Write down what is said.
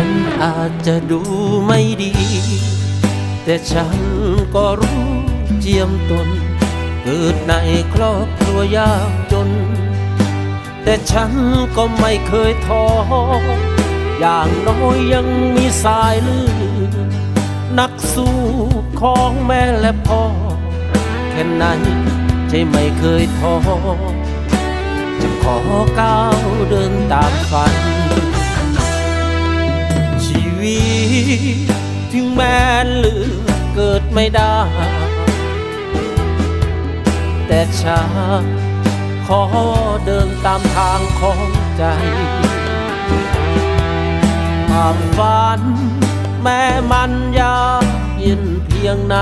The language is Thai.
ฉันอาจจะดูไม่ดี แต่ฉันก็รู้เจียมตน เกิดในครอบครัวยากจน แต่ฉันก็ไม่เคยท้อ อย่างน้อยยังมีสายเลือดนักสู้ของแม่และพ่อ แค่ไหนใจไม่เคยท้อจะขอก้าว แม้เลือกเกิดไม่ได้ แต่ชาขอเดินตามทางของใจความฝันแม้มันยากเย็นเพียงไหน